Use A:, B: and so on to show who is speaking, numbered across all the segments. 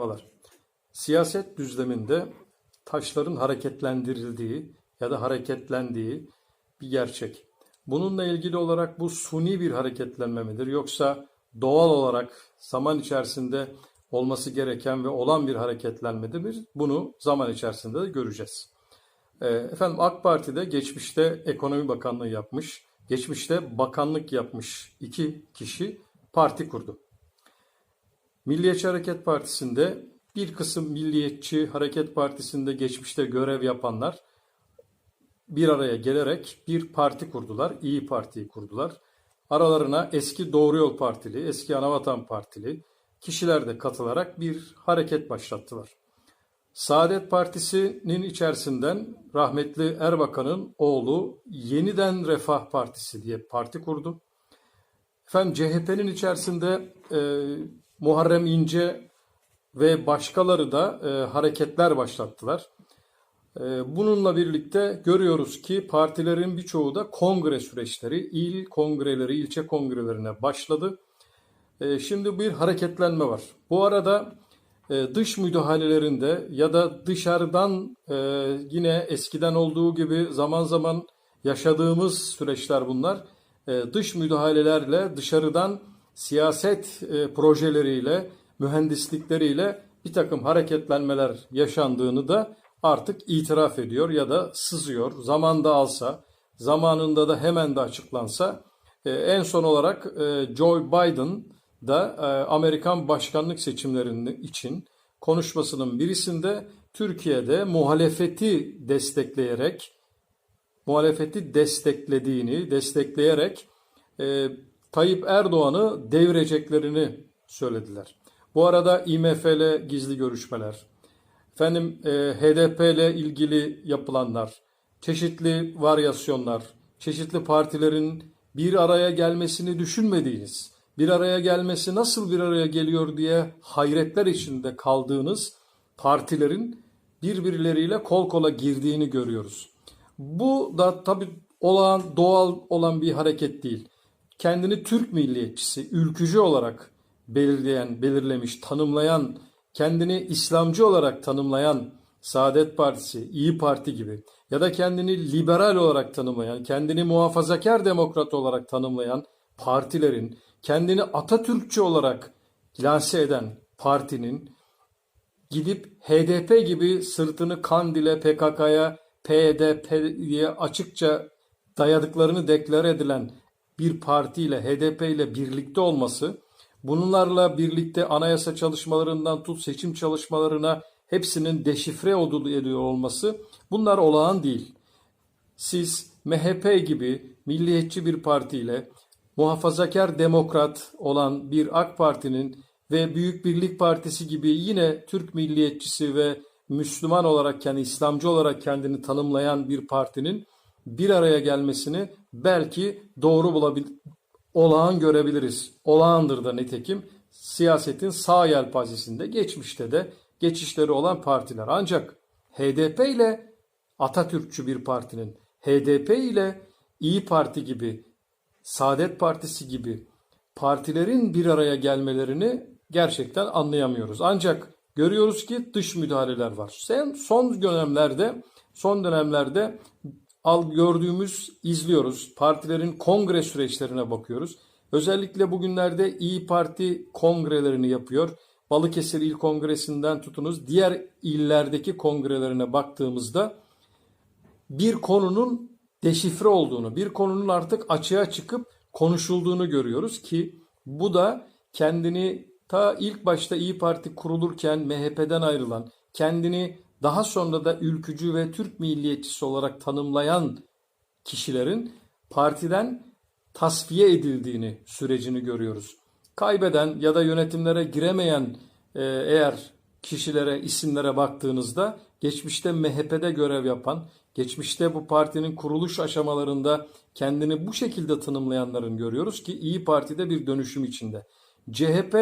A: Merhabalar. Siyaset düzleminde taşların hareketlendirildiği ya da hareketlendiği bir gerçek. Bununla ilgili olarak bu suni bir hareketlenme midir yoksa doğal olarak zaman içerisinde olması gereken ve olan bir hareketlenme midir? Bunu zaman içerisinde de göreceğiz. Ee, Efendim AK Parti'de geçmişte ekonomi bakanlığı yapmış, geçmişte bakanlık yapmış iki kişi parti kurdu. Milliyetçi Hareket Partisi'nde bir kısım Milliyetçi Hareket Partisi'nde geçmişte görev yapanlar bir araya gelerek bir parti kurdular. İyi Parti'yi kurdular. Aralarına eski Doğru Yol Partili, eski Anavatan Partili kişiler de katılarak bir hareket başlattılar. Saadet Partisi'nin içerisinden rahmetli Erbakan'ın oğlu Yeniden Refah Partisi diye parti kurdu. Efendim CHP'nin içerisinde e, Muharrem İnce ve başkaları da e, hareketler başlattılar. E, bununla birlikte görüyoruz ki partilerin birçoğu da kongre süreçleri, il kongreleri, ilçe kongrelerine başladı. E, şimdi bir hareketlenme var. Bu arada e, dış müdahalelerinde ya da dışarıdan e, yine eskiden olduğu gibi zaman zaman yaşadığımız süreçler bunlar. E, dış müdahalelerle dışarıdan siyaset e, projeleriyle, mühendislikleriyle bir takım hareketlenmeler yaşandığını da artık itiraf ediyor ya da sızıyor. Zamanda alsa, zamanında da hemen de açıklansa e, en son olarak e, Joe Biden da Amerikan başkanlık seçimlerinin için konuşmasının birisinde Türkiye'de muhalefeti destekleyerek muhalefeti desteklediğini, destekleyerek Tayyip Erdoğan'ı devireceklerini söylediler. Bu arada IMF ile gizli görüşmeler, efendim e, HDP ile ilgili yapılanlar, çeşitli varyasyonlar, çeşitli partilerin bir araya gelmesini düşünmediğiniz, bir araya gelmesi nasıl bir araya geliyor diye hayretler içinde kaldığınız partilerin birbirleriyle kol kola girdiğini görüyoruz. Bu da tabii olağan, doğal olan bir hareket değil. Kendini Türk milliyetçisi, ülkücü olarak belirleyen, belirlemiş, tanımlayan, kendini İslamcı olarak tanımlayan Saadet Partisi, İyi Parti gibi ya da kendini liberal olarak tanımlayan, kendini muhafazakar demokrat olarak tanımlayan partilerin, kendini Atatürkçü olarak lanse eden partinin gidip HDP gibi sırtını Kandil'e, PKK'ya, PDP'ye açıkça dayadıklarını deklar edilen bir partiyle, HDP ile birlikte olması, bunlarla birlikte anayasa çalışmalarından tut seçim çalışmalarına hepsinin deşifre ediyor olması bunlar olağan değil. Siz MHP gibi milliyetçi bir partiyle muhafazakar demokrat olan bir AK Parti'nin ve Büyük Birlik Partisi gibi yine Türk milliyetçisi ve Müslüman olarak kendi İslamcı olarak kendini tanımlayan bir partinin bir araya gelmesini belki doğru bulabil olağan görebiliriz. Olağandır da nitekim siyasetin sağ yelpazesinde geçmişte de geçişleri olan partiler. Ancak HDP ile Atatürkçü bir partinin HDP ile İyi Parti gibi Saadet Partisi gibi partilerin bir araya gelmelerini gerçekten anlayamıyoruz. Ancak görüyoruz ki dış müdahaleler var. Sen son dönemlerde son dönemlerde al gördüğümüz izliyoruz. Partilerin kongre süreçlerine bakıyoruz. Özellikle bugünlerde İyi Parti kongrelerini yapıyor. Balıkesir İl Kongresi'nden tutunuz diğer illerdeki kongrelerine baktığımızda bir konunun deşifre olduğunu, bir konunun artık açığa çıkıp konuşulduğunu görüyoruz ki bu da kendini ta ilk başta İyi Parti kurulurken MHP'den ayrılan, kendini daha sonra da ülkücü ve Türk milliyetçisi olarak tanımlayan kişilerin partiden tasfiye edildiğini sürecini görüyoruz. Kaybeden ya da yönetimlere giremeyen e, eğer kişilere, isimlere baktığınızda geçmişte MHP'de görev yapan, geçmişte bu partinin kuruluş aşamalarında kendini bu şekilde tanımlayanların görüyoruz ki İyi Parti'de bir dönüşüm içinde. CHP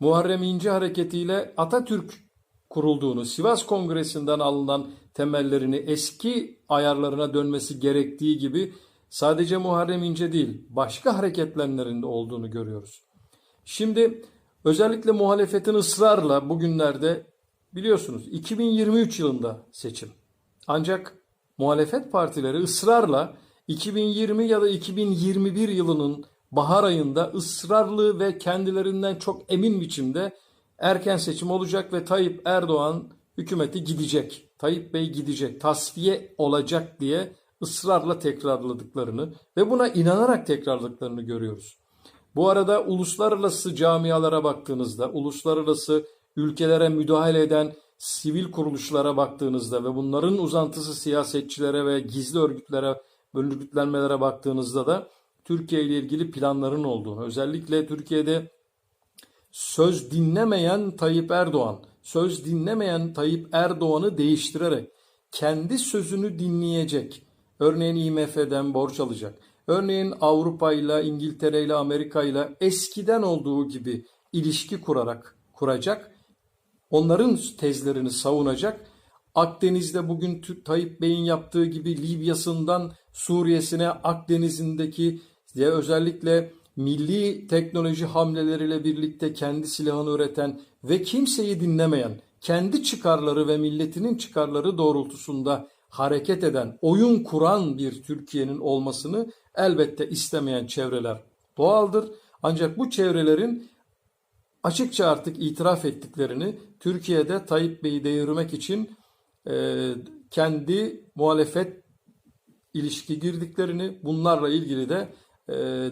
A: Muharrem İnce hareketiyle Atatürk kurulduğunu, Sivas Kongresi'nden alınan temellerini eski ayarlarına dönmesi gerektiği gibi sadece Muharrem İnce değil, başka hareketlenlerinde olduğunu görüyoruz. Şimdi Özellikle muhalefetin ısrarla bugünlerde biliyorsunuz 2023 yılında seçim. Ancak muhalefet partileri ısrarla 2020 ya da 2021 yılının bahar ayında ısrarlı ve kendilerinden çok emin biçimde erken seçim olacak ve Tayyip Erdoğan hükümeti gidecek. Tayyip Bey gidecek, tasfiye olacak diye ısrarla tekrarladıklarını ve buna inanarak tekrarladıklarını görüyoruz. Bu arada uluslararası camialara baktığınızda, uluslararası ülkelere müdahale eden sivil kuruluşlara baktığınızda ve bunların uzantısı siyasetçilere ve gizli örgütlere, örgütlenmelere baktığınızda da Türkiye ile ilgili planların olduğunu, özellikle Türkiye'de söz dinlemeyen Tayyip Erdoğan, söz dinlemeyen Tayyip Erdoğan'ı değiştirerek kendi sözünü dinleyecek. Örneğin IMF'den borç alacak. Örneğin Avrupa ile, İngiltere ile, Amerika ile eskiden olduğu gibi ilişki kurarak kuracak. Onların tezlerini savunacak. Akdeniz'de bugün Tayyip Bey'in yaptığı gibi Libya'sından Suriye'sine Akdeniz'indeki diye özellikle milli teknoloji hamleleriyle birlikte kendi silahını üreten ve kimseyi dinlemeyen, kendi çıkarları ve milletinin çıkarları doğrultusunda hareket eden, oyun kuran bir Türkiye'nin olmasını elbette istemeyen çevreler doğaldır. Ancak bu çevrelerin açıkça artık itiraf ettiklerini Türkiye'de Tayyip Bey'i devirmek için e, kendi muhalefet ilişki girdiklerini, bunlarla ilgili de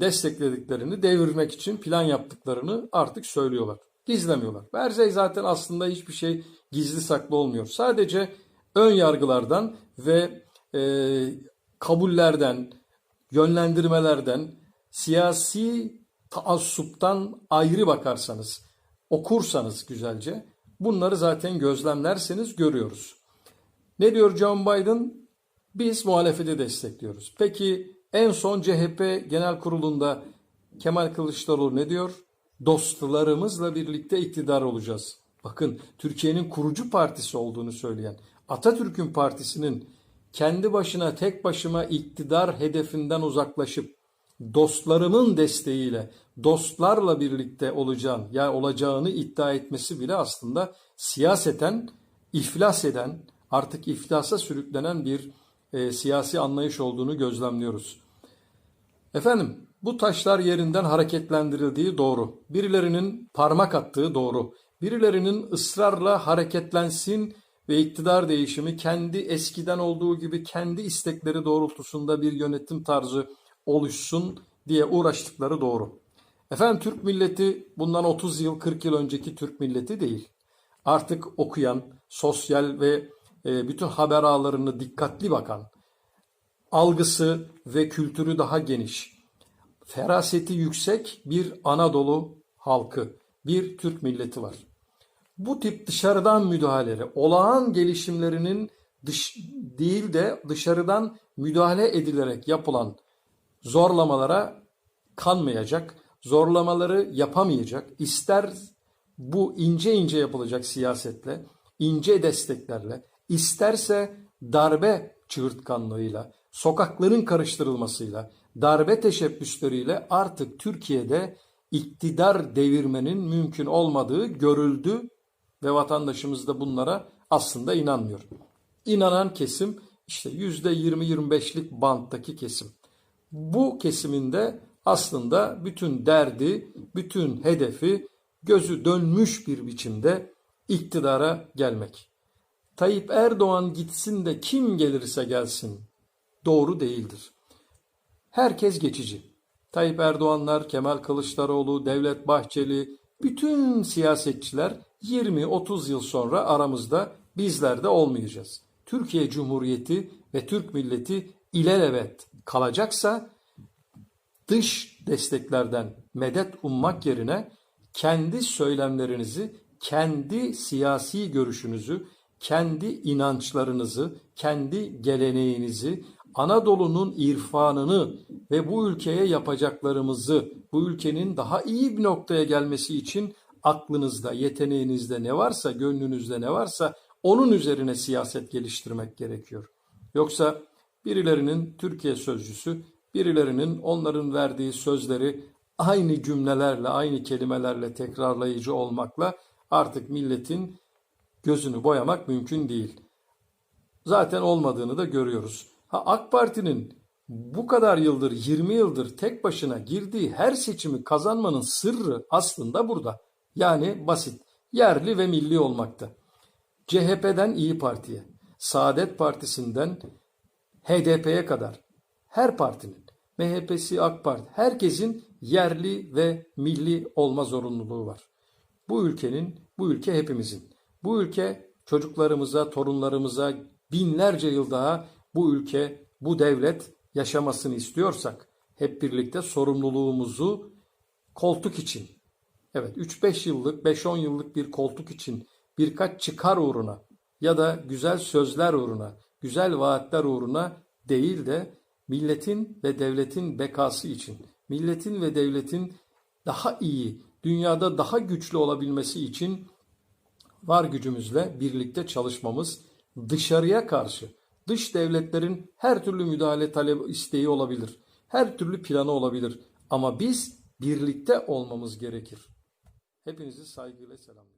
A: desteklediklerini, devirmek için plan yaptıklarını artık söylüyorlar. Gizlemiyorlar. Berzey zaten aslında hiçbir şey gizli saklı olmuyor. Sadece ön yargılardan ve e, kabullerden, yönlendirmelerden, siyasi taassuptan ayrı bakarsanız, okursanız güzelce bunları zaten gözlemlerseniz görüyoruz. Ne diyor John Biden? Biz muhalefeti destekliyoruz. Peki en son CHP Genel Kurulu'nda Kemal Kılıçdaroğlu ne diyor? Dostlarımızla birlikte iktidar olacağız. Bakın Türkiye'nin kurucu partisi olduğunu söyleyen Atatürk'ün partisinin kendi başına tek başıma iktidar hedefinden uzaklaşıp dostlarımın desteğiyle, dostlarla birlikte olacağım ya olacağını iddia etmesi bile aslında siyaseten iflas eden, artık iflasa sürüklenen bir e, siyasi anlayış olduğunu gözlemliyoruz. Efendim, bu taşlar yerinden hareketlendirildiği doğru. Birilerinin parmak attığı doğru. Birilerinin ısrarla hareketlensin ve iktidar değişimi kendi eskiden olduğu gibi kendi istekleri doğrultusunda bir yönetim tarzı oluşsun diye uğraştıkları doğru. Efendim Türk milleti bundan 30 yıl 40 yıl önceki Türk milleti değil. Artık okuyan, sosyal ve bütün haber ağlarını dikkatli bakan, algısı ve kültürü daha geniş, feraseti yüksek bir Anadolu halkı, bir Türk milleti var. Bu tip dışarıdan müdahaleleri, olağan gelişimlerinin dış değil de dışarıdan müdahale edilerek yapılan zorlamalara kanmayacak, zorlamaları yapamayacak, ister bu ince ince yapılacak siyasetle, ince desteklerle, isterse darbe çığırtkanlığıyla, sokakların karıştırılmasıyla, darbe teşebbüsleriyle artık Türkiye'de iktidar devirmenin mümkün olmadığı görüldü ve vatandaşımız da bunlara aslında inanmıyor. İnanan kesim işte %20-25'lik banttaki kesim. Bu kesiminde aslında bütün derdi, bütün hedefi gözü dönmüş bir biçimde iktidara gelmek. Tayyip Erdoğan gitsin de kim gelirse gelsin doğru değildir. Herkes geçici. Tayyip Erdoğanlar, Kemal Kılıçdaroğlu, Devlet Bahçeli, bütün siyasetçiler 20-30 yıl sonra aramızda bizler de olmayacağız. Türkiye Cumhuriyeti ve Türk milleti ilelebet kalacaksa dış desteklerden medet ummak yerine kendi söylemlerinizi, kendi siyasi görüşünüzü, kendi inançlarınızı, kendi geleneğinizi, Anadolu'nun irfanını ve bu ülkeye yapacaklarımızı, bu ülkenin daha iyi bir noktaya gelmesi için aklınızda, yeteneğinizde ne varsa, gönlünüzde ne varsa onun üzerine siyaset geliştirmek gerekiyor. Yoksa birilerinin Türkiye sözcüsü, birilerinin onların verdiği sözleri aynı cümlelerle, aynı kelimelerle tekrarlayıcı olmakla artık milletin gözünü boyamak mümkün değil. Zaten olmadığını da görüyoruz. Ha AK Parti'nin bu kadar yıldır, 20 yıldır tek başına girdiği her seçimi kazanmanın sırrı aslında burada. Yani basit, yerli ve milli olmakta. CHP'den İyi Parti'ye, Saadet Partisi'nden HDP'ye kadar her partinin, MHP'si, AK Parti, herkesin yerli ve milli olma zorunluluğu var. Bu ülkenin, bu ülke hepimizin. Bu ülke çocuklarımıza, torunlarımıza binlerce yıl daha bu ülke, bu devlet yaşamasını istiyorsak hep birlikte sorumluluğumuzu koltuk için, evet 3-5 yıllık, 5-10 yıllık bir koltuk için birkaç çıkar uğruna ya da güzel sözler uğruna, güzel vaatler uğruna değil de milletin ve devletin bekası için, milletin ve devletin daha iyi, dünyada daha güçlü olabilmesi için var gücümüzle birlikte çalışmamız dışarıya karşı, dış devletlerin her türlü müdahale talep isteği olabilir. Her türlü planı olabilir. Ama biz birlikte olmamız gerekir. Hepinizi saygıyla selamlıyorum.